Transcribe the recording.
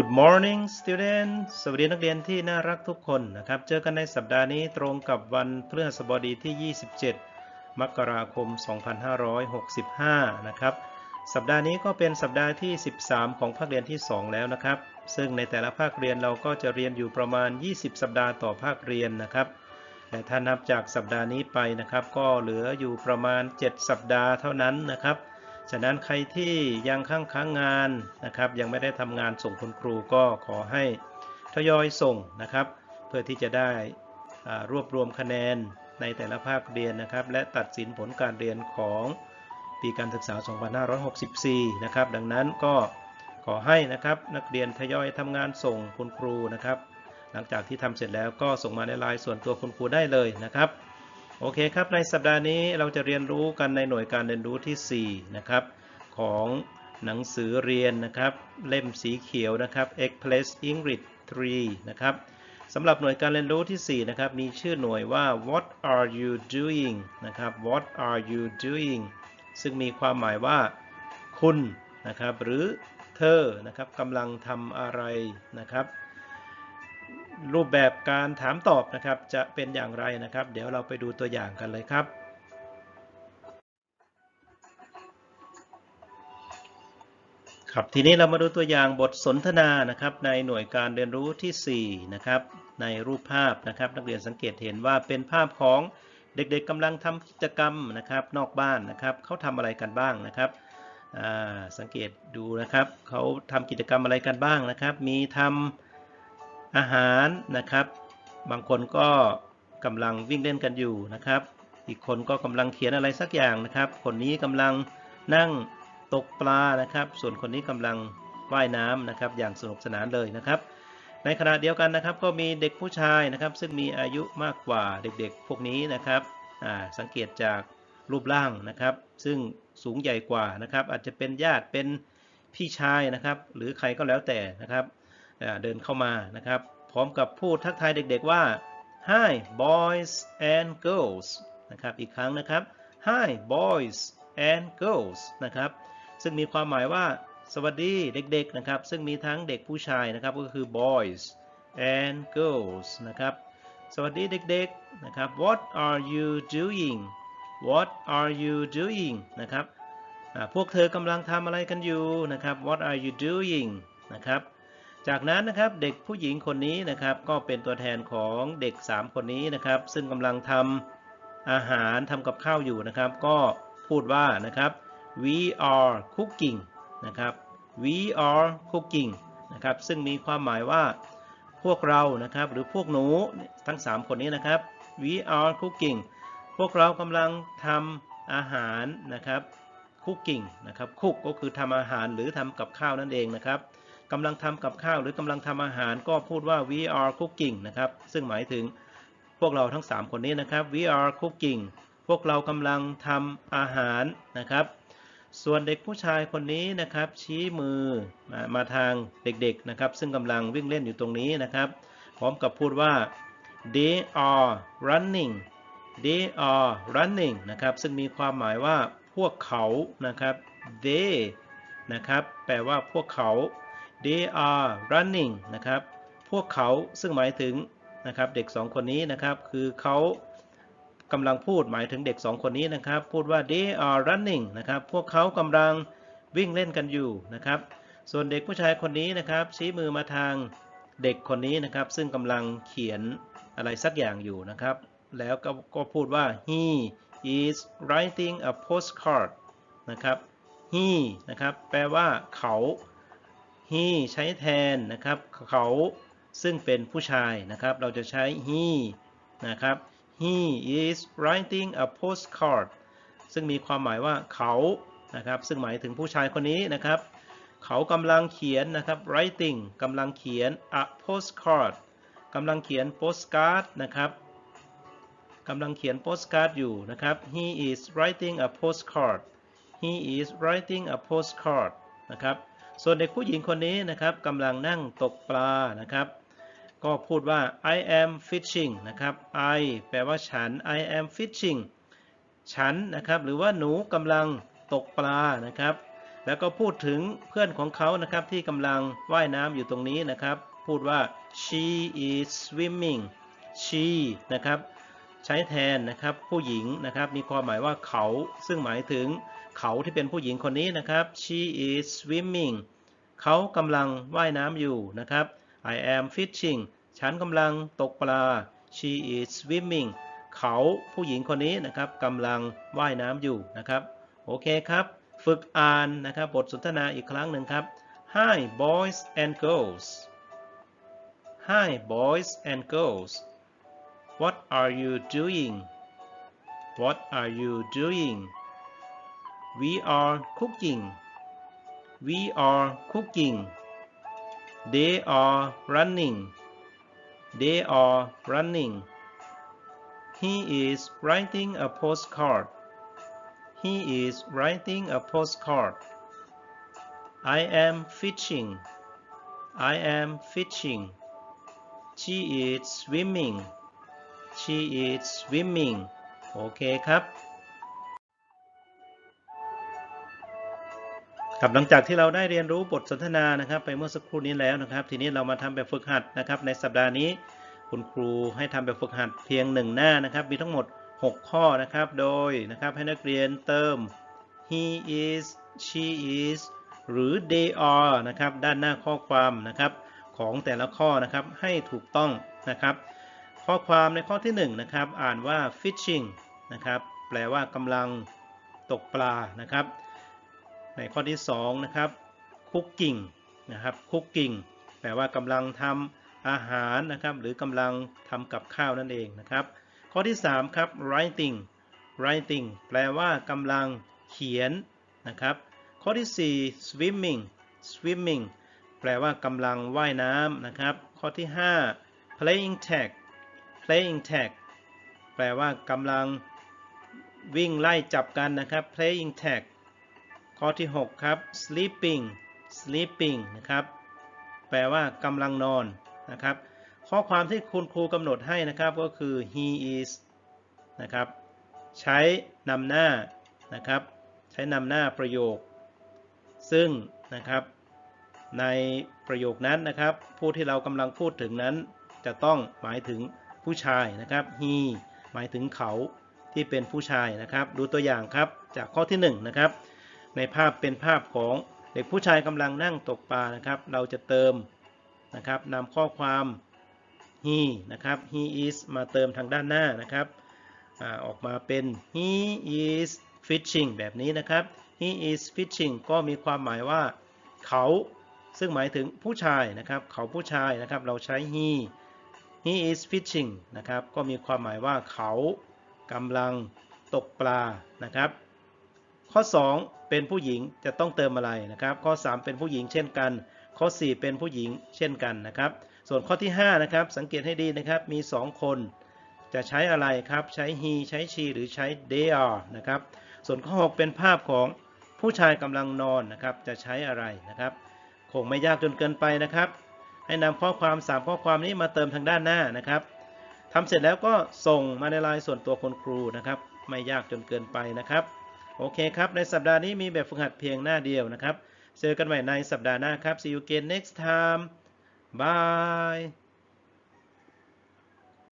Good morning students สวัสดีนักเรียนที่น่ารักทุกคนนะครับ เจอกันในสัปดาห์นี้ตรงกับวันพฤหัสบดีที่ 27 มกราคม 2565 นะครับ สัปดาห์นี้ก็เป็นสัปดาห์ที่ 13 ของภาคเรียนที่ 2 แล้วนะครับ ซึ่งในแต่ละภาคเรียนเราก็จะเรียนอยู่ประมาณ 20 สัปดาห์ต่อภาคเรียนนะครับ แต่ถ้านับจากสัปดาห์นี้ไปนะครับ ก็เหลืออยู่ประมาณ 7 สัปดาห์เท่านั้นนะครับ ฉะนั้นใครที่ยังค้างค้างงานนะครับ ยังไม่ได้ทำงานส่งคุณครูก็ขอให้ทยอยส่งนะครับ เพื่อที่จะได้รวบรวมคะแนนในแต่ละภาคเรียนนะครับ และตัดสินผลการเรียนของปีการศึกษา 2564 นะครับ ดังนั้นก็ขอให้นะครับนักเรียนทยอยทำงานส่งคุณครูนะครับ หลังจากที่ทำเสร็จแล้วก็ส่งมาในไลน์ส่วนตัวคุณครูได้เลยนะครับ โอเคครับ ในสัปดาห์นี้เราจะเรียนรู้กันในหน่วยการเรียนรู้ที่ 4 นะครับ ของหนังสือเรียนนะครับ เล่มสีเขียวนะครับ Express English 3 นะครับสำหรับหน่วยการเรียนรู้ที่ 4 นะครับ มีชื่อหน่วยว่า What are you doing นะครับ What are you doing ซึ่งมีความหมายว่า คุณนะครับ หรือเธอนะครับกำลังทำอะไรนะครับ รูปแบบการถามตอบนะครับ จะเป็นอย่างไรนะครับ เดี๋ยวเราไปดูตัวอย่างกันเลยครับ ครับทีนี้เรามาดูตัวอย่างบทสนทนานะครับ ในหน่วยการเรียนรู้ที่4นะครับในรูปภาพนะครับ นักเรียนสังเกตเห็นว่าเป็นภาพของเด็กๆกำลังทำกิจกรรมนะครับ นอกบ้านนะครับเขาทำอะไรกันบ้างนะครับสังเกตดูนะครับเขาทำกิจกรรมอะไรกันบ้างนะครับ มีทำ อาหารนะครับ บางคนก็กำลังวิ่งเล่นกันอยู่นะครับ อีกคนก็กำลังเขียนอะไรสักอย่างนะครับ คนนี้กำลังนั่งตกปลานะครับ ส่วนคนนี้กำลังว่ายน้ำนะครับ อย่างสนุกสนานเลยนะครับ ในขณะเดียวกันนะครับ ก็มีเด็กผู้ชายนะครับ ซึ่งมีอายุมากกว่าเด็กๆ พวกนี้นะครับสังเกตจากรูปร่างนะครับ ซึ่งสูงใหญ่กว่านะครับ อาจจะเป็นญาติเป็นพี่ชายนะครับ หรือใครก็แล้วแต่นะครับ เดินเข้ามานะครับ พร้อมกับพูดทักทายเด็กๆว่า Hi boys and girls นะครับอีกครั้งนะครับ Hi boys and girls นะครับซึ่งมีความหมายว่าสวัสดีเด็กๆนะครับ ซึ่งมีทั้งเด็กผู้ชายนะครับก็คือ boys and girls นะครับ สวัสดีเด็กๆนะครับ What are you doing What are you doing นะครับพวกเธอกำลังทำอะไรกันอยู่นะครับ What are you doing นะครับ จากนั้นนะครับเด็กผู้หญิงคนนี้นะครับก็เป็นตัวแทนของเด็ก 3 คนนี้นะครับ ซึ่งกำลังทำอาหารทำกับข้าวอยู่นะครับ ก็พูดว่านะครับ we are cooking นะครับ we are cooking นะครับซึ่งมีความหมายว่าพวกเรานะครับหรือพวกหนูทั้ง 3 คนนี้นะครับ we are cooking พวกเรากำลังทำอาหารนะครับ cooking นะครับ cook ก็คือทำอาหารหรือทำกับข้าวนั่นเองนะครับ กำลังทำกับข้าวหรือกำลังทำอาหารก็พูดว่า we are cooking นะครับ ซึ่งหมายถึงพวกเราทั้ง 3 คนนี้นะครับ we are cooking พวกเรากำลังทำอาหารนะครับ ส่วนเด็กผู้ชายคนนี้นะครับ ชี้มือมามาทางเด็กๆนะครับ ซึ่งกำลังวิ่งเล่นอยู่ตรงนี้นะครับ พร้อมกับพูดว่า they are running they are running นะครับ ซึ่งมีความหมายว่าพวกเขานะครับ they นะครับ แปลว่าพวกเขา they are running นะครับ พวกเขาซึ่งหมายถึงนะครับเด็ก 2 คนนี้นะครับ คือเขากำลังพูดหมายถึงเด็ก 2 คนนี้นะครับ พูดว่า they are running นะครับ พวกเขากำลังวิ่งเล่นกันอยู่นะครับ ส่วนเด็กผู้ชายคนนี้นะครับ ชี้มือมาทางเด็กคนนี้นะครับ ซึ่งกำลังเขียนอะไรสักอย่างอยู่นะครับ แล้วก็ก็พูดว่า he is writing a postcard นะครับ he นะครับ แปลว่าเขา he ใช้แทนนะครับ เขาซึ่งเป็นผู้ชายนะครับ เราจะใช้ he นะครับ he is writing a postcard ซึ่งมีความหมายว่าเขานะครับ ซึ่งหมายถึงผู้ชายคนนี้นะครับ เขากำลังเขียนนะครับ writing กำลังเขียน a postcard กำลังเขียน postcard นะครับกำลังเขียน postcard อยู่นะครับ he is writing a postcard he is writing a postcard นะครับ ส่วนเด็กผู้หญิงคนนี้นะครับกำลังนั่งตกปลานะครับ ก็พูดว่า I am fishing นะครับ I แปลว่าฉัน I am fishing ฉันนะครับหรือว่าหนูกำลังตกปลานะครับ แล้วก็พูดถึงเพื่อนของเขานะครับที่กำลังว่ายน้ำอยู่ตรงนี้นะครับ พูดว่า she is swimming she นะครับ ใช้แทนนะครับผู้หญิงนะครับ มีความหมายว่าเขาซึ่งหมายถึง เขาที่เป็นผู้หญิงคนนี้นะครับ she is swimming เขากำลังว่ายน้ำอยู่นะครับ I am fishing ฉันกำลังตกปลา she is swimming เขาผู้หญิงคนนี้นะครับกำลังว่ายน้ำอยู่นะครับ โอเคครับ ฝึกอ่านนะครับบทสนทนาอีกครั้งหนึ่งครับ Hi boys and girls Hi boys and girls What are you doing What are you doing We are cooking We are cooking They are running They are running He is writing a postcard He is writing a postcard. I am fishing. I am fishing. She is swimming. She is swimming. โอเคครับ ครับหลังจากที่เราได้เรียนรู้บทสนทนานะครับ ไปเมื่อสักครู่นี้แล้วนะครับ ทีนี้เรามาทำแบบฝึกหัดนะครับ ในสัปดาห์นี้คุณครูให้ทำแบบฝึกหัดเพียงหนึ่งหน้านะครับ มีทั้งหมด 6 ข้อนะครับ โดยนะครับให้นักเรียนเติม he is she is หรือ they are นะครับ ด้านหน้าข้อความนะครับของแต่ละข้อนะครับให้ถูกต้องนะครับ ข้อความในข้อที่1นะครับอ่านว่า fishing นะครับแปลว่ากำลังตกปลานะครับ ในข้อที่2นะครับ cooking นะครับ cooking แปลว่ากำลังทำอาหารนะครับ หรือกำลังทำกับข้าวนั่นเองนะครับ ข้อที่3ครับ writing writing แปลว่ากำลังเขียนนะครับ ข้อที่ 4 swimming swimming แปลว่ากำลังว่ายน้ำนะครับ ข้อที่ 5 playing tag playing tag แปลว่ากำลังวิ่งไล่จับกันนะครับ playing tag ข้อที่ 6 ครับ sleeping sleeping นะครับ แปลว่ากำลังนอนนะครับ ข้อความที่คุณครูกำหนดให้นะครับก็คือ he is นะครับ ใช้นำหน้านะครับ ใช้นำหน้าประโยค ซึ่งนะครับ ในประโยคนั้นนะครับ ผู้ที่เรากำลังพูดถึงนั้น จะต้องหมายถึงผู้ชายนะครับ he หมายถึงเขาที่เป็นผู้ชายนะครับ ดูตัวอย่างครับจากข้อที่ 1 นะครับ ในภาพเป็นภาพของเด็กผู้ชายกำลังนั่งตกปลานะครับ เราจะเติมนะครับนำข้อความ he นะครับ he is มาเติมทางด้านหน้านะครับอออกมาเป็น he is fishing แบบนี้นะครับ he is fishing ก็มีความหมายว่าเขาซึ่งหมายถึงผู้ชายนะครับ เขาผู้ชายนะครับ เราใช้ he he is fishing นะครับ ก็มีความหมายว่าเขากำลังตกปลานะครับ ข้อ 2 เป็นผู้หญิงจะต้องเติมอะไรนะครับ ข้อ 3 เป็นผู้หญิงเช่นกัน ข้อ 4 เป็นผู้หญิงเช่นกันนะครับ ส่วนข้อที่5นะครับสังเกตให้ดีนะครับมี 2 คน จะใช้อะไรครับใช้ he ใช้ she หรือใช้ they are นะครับส่วนข้อ 6 เป็นภาพของผู้ชายกำลังนอนนะครับจะใช้อะไรนะครับ คงไม่ยากจนเกินไปนะครับ ให้นำข้อความ 3 ข้อความนี้มาเติมทางด้านหน้านะครับทำเสร็จแล้วก็ส่งมาในไลน์ส่วนตัวคุณครูนะครับ ไม่ยากจนเกินไปนะครับ โอเคครับ ในสัปดาห์นี้มีแบบฝึกหัดเพียงหน้าเดียวนะครับ เจอกันใหม่ในสัปดาห์หน้าครับ see you again next time bye